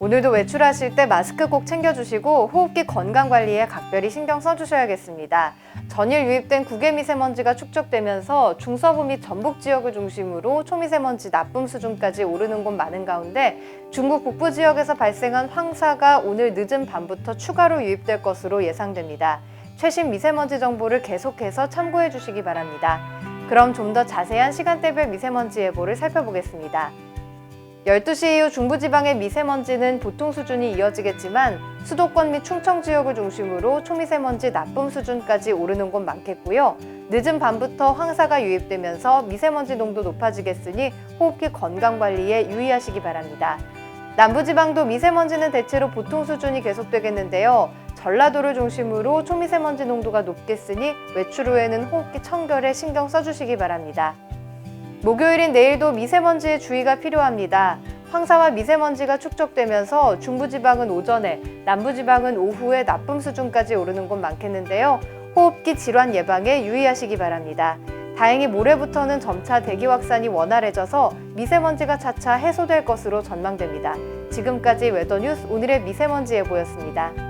오늘도 외출하실 때 마스크 꼭 챙겨주시고 호흡기 건강 관리에 각별히 신경 써주셔야겠습니다. 전일 유입된 국외 미세먼지가 축적되면서 중서부 및 전북 지역을 중심으로 초미세먼지 나쁨 수준까지 오르는 곳 많은 가운데 중국 북부 지역에서 발생한 황사가 오늘 늦은 밤부터 추가로 유입될 것으로 예상됩니다. 최신 미세먼지 정보를 계속해서 참고해 주시기 바랍니다. 그럼 좀 더 자세한 시간대별 미세먼지 예보를 살펴보겠습니다. 12시 이후 중부지방의 미세먼지는 보통 수준이 이어지겠지만 수도권 및 충청 지역을 중심으로 초미세먼지 나쁨 수준까지 오르는 곳 많겠고요. 늦은 밤부터 황사가 유입되면서 미세먼지 농도 높아지겠으니 호흡기 건강 관리에 유의하시기 바랍니다. 남부지방도 미세먼지는 대체로 보통 수준이 계속되겠는데요. 전라도를 중심으로 초미세먼지 농도가 높겠으니 외출 후에는 호흡기 청결에 신경 써주시기 바랍니다. 목요일인 내일도 미세먼지에 주의가 필요합니다. 황사와 미세먼지가 축적되면서 중부지방은 오전에, 남부지방은 오후에 나쁨 수준까지 오르는 곳 많겠는데요. 호흡기 질환 예방에 유의하시기 바랍니다. 다행히 모레부터는 점차 대기 확산이 원활해져서 미세먼지가 차차 해소될 것으로 전망됩니다. 지금까지 웨더뉴스 오늘의 미세먼지 예보였습니다.